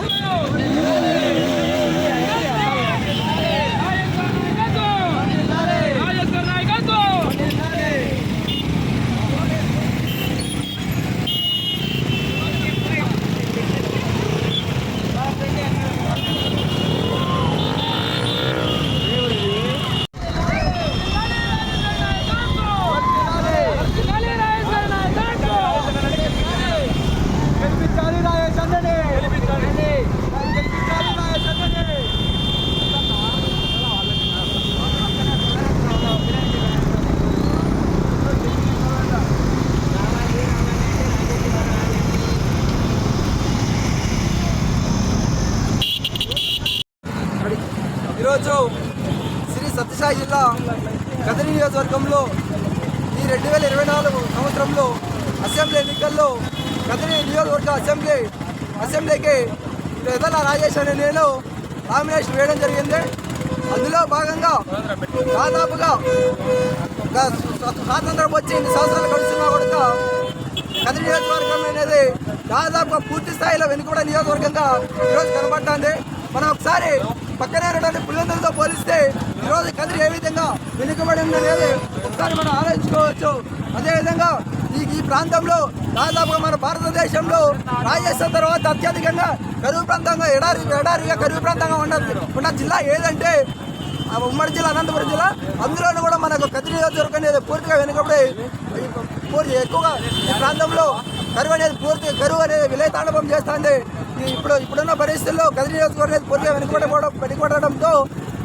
¿verdad? Sathya Sai జిల్లా గదరి నియోజకవర్గంలో ఈ రెండు వేల ఇరవై నాలుగు సంవత్సరంలో అసెంబ్లీ ఎన్నికల్లో గదరి నియోజకవర్గ అసెంబ్లీ అసెంబ్లీకి ఎదల రాజేష్ అనే నేను నామినేషన్ వేయడం జరిగింది. అందులో భాగంగా దాదాపుగా స్వాతంత్రం వచ్చి ఎన్ని సంవత్సరాలు గడుస్తున్నా కూడా కదిరి నియోజకవర్గం అనేది దాదాపుగా పూర్తి స్థాయిలో వెనుకబడే నియోజకవర్గంగా ఈరోజు కనబడుతుంది. మనం ఒకసారి పక్కనే ఉన్నటువంటి పుల్లందరితో పోలిస్తే ఈరోజు కదిరి ఏ విధంగా వెనుకబడి ఉందనేది ఒకసారి మనం ఆలోచించుకోవచ్చు. అదేవిధంగా ఈ ఈ ప్రాంతంలో దాదాపుగా మన భారతదేశంలో రాజస్థాన్ తర్వాత అత్యధికంగా కరువు ప్రాంతంగా ఎడారి ఎడారిగా కరువు ప్రాంతంగా ఉన్న ఉన్న జిల్లా ఏదంటే ఆ ఉమ్మడి జిల్లా అనంతపురం జిల్లా. అందులోనూ కూడా మనకు కదిరి నియోజకవర్గం పూర్తిగా వెనుకబడి పూర్తి ఎక్కువగా ఈ ప్రాంతంలో కరువు అనేది పూర్తి కరువు అనేది విలయతాండవం చేస్తుంది. ఇప్పుడు ఇప్పుడున్న పరిస్థితుల్లో కదిరి నియోజకవర్గం అనేది పూర్తిగా వెనుకబడిపోవడం వెనుకబడడంతో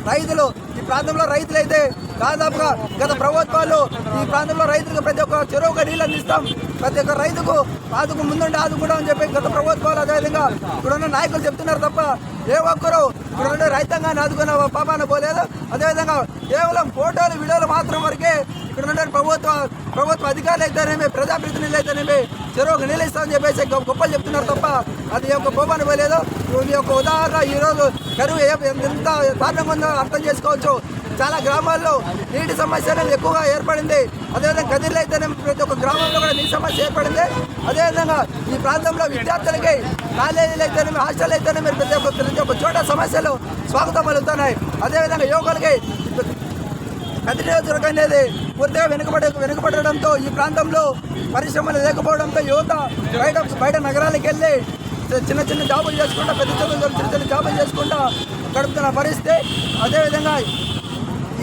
రైతులు ఈ ప్రాంతంలో రైతులైతే దాదాపుగా గత ప్రభుత్వాలు ఈ ప్రాంతంలో రైతులకు ప్రతి ఒక్క చెరువుగా నీళ్ళు అందిస్తాం. ప్రతి ఒక్క రైతుకు ఆదుకు ముందుండి ఆదుకుంటాం అని చెప్పి గత ప్రభుత్వాలు అదేవిధంగా ఇప్పుడున్న నాయకులు చెప్తున్నారు తప్ప ఏ ఒక్కరు ఇప్పుడున్న రైతాంగాన్ని ఆదుకున్న పాపాన పోలేదు? అదేవిధంగా కేవలం ఫోటోలు వీడియోలు మాత్రం వరకే ఇక్కడ ప్రభుత్వ ప్రభుత్వ అధికారులు అయితేనేమి ప్రజాప్రతినిధులు అయితేనేమి చెరువుకు నీళ్ళు ఇస్తామని చెప్పేసి గొప్ప- గొప్పలు చెప్తున్నారు తప్ప అది యొక్క ఒక్క పోపాన పోలేదు ఈ యొక్క ఉదాహరణ ఈరోజు కరువు ఎంత దారుణంగా ఉందో అర్థం చేసుకోవచ్చు. చాలా గ్రామాల్లో నీటి సమస్య అనేది ఎక్కువగా ఏర్పడింది. అదేవిధంగా గదిలో అయితేనే ప్రతి ఒక్క గ్రామంలో కూడా నీటి సమస్య ఏర్పడింది. అదేవిధంగా ఈ ప్రాంతంలో విద్యార్థులకి కాలేజీలు అయితేనే హాస్టల్ అయితేనే మీరు ప్రతి ఒక్క ప్రతి ఒక్క చోట సమస్యలు స్వాగతం పలుకుతున్నాయి. అదేవిధంగా యువకులకి కదిరి నియోజకవర్గం అనేది పూర్తిగా వెనుకబడి వెనుకబడడంతో ఈ ప్రాంతంలో పరిశ్రమలు లేకపోవడంతో యువత బయట బయట నగరాలకు వెళ్ళి చిన్న చిన్న జాబులు చేసుకుంటా పెద్ద చదువులు చిన్న చిన్న జాబులు చేసుకుంటా గడుపుతున్న పరిస్థితి. అదేవిధంగా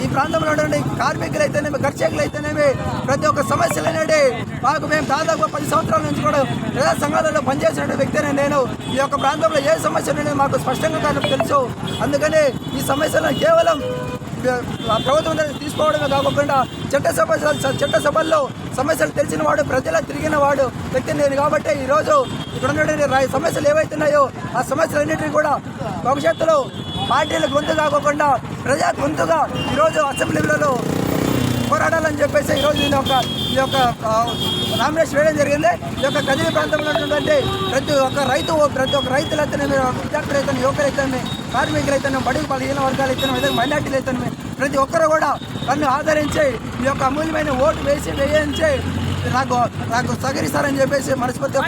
ఈ ప్రాంతంలో ఉన్నటువంటి కార్మికులు అయితేనేమి కర్షకులు అయితేనేమి ప్రతి ఒక్క సమస్యలు అనేవి మాకు మేము దాదాపు పది సంవత్సరాల నుంచి కూడా ప్రజా సంఘాలలో పనిచేసిన వ్యక్తిని నేను. ఈ యొక్క ప్రాంతంలో ఏ సమస్యలు అనేది మాకు స్పష్టంగా తెలుసు. అందుకని ఈ సమస్యలను కేవలం ప్రభుత్వం తీసుకోవడమే కాకుండా చట్టసభ చట్టసభల్లో సమస్యలు తెలిసిన వాడు ప్రజల తిరిగిన వాడు వ్యక్తి నేను కాబట్టి ఈరోజు ఇక్కడ ఉన్నటువంటి సమస్యలు ఏవైతున్నాయో ఆ సమస్యలన్నింటినీ కూడా భవిష్యత్తులో పార్టీల గొంతు కాకుండా ప్రజా గొంతుగా ఈరోజు అసెంబ్లీలలో పోరాడాలని చెప్పేసి ఈరోజు నేను ఒక ఈ యొక్క నామినేషన్ వేయడం జరిగింది. ఈ యొక్క కదిరి ప్రాంతంలో ఉన్నటువంటి ప్రతి ఒక్క రైతు ప్రతి ఒక్క రైతులు అయితే యువకులు అయితే కార్మికులు అయితే బడుగు బలహీన వర్గాలు అయితే విధంగా మైనార్టీలు అయితే ప్రతి ఒక్కరు కూడా నన్ను ఆదరించి ఈ యొక్క అమూల్యమైన ఓటు వేసి వేయించి నాకు నాకు సహకరిస్తారని చెప్పేసి మనస్ఫూర్తిగా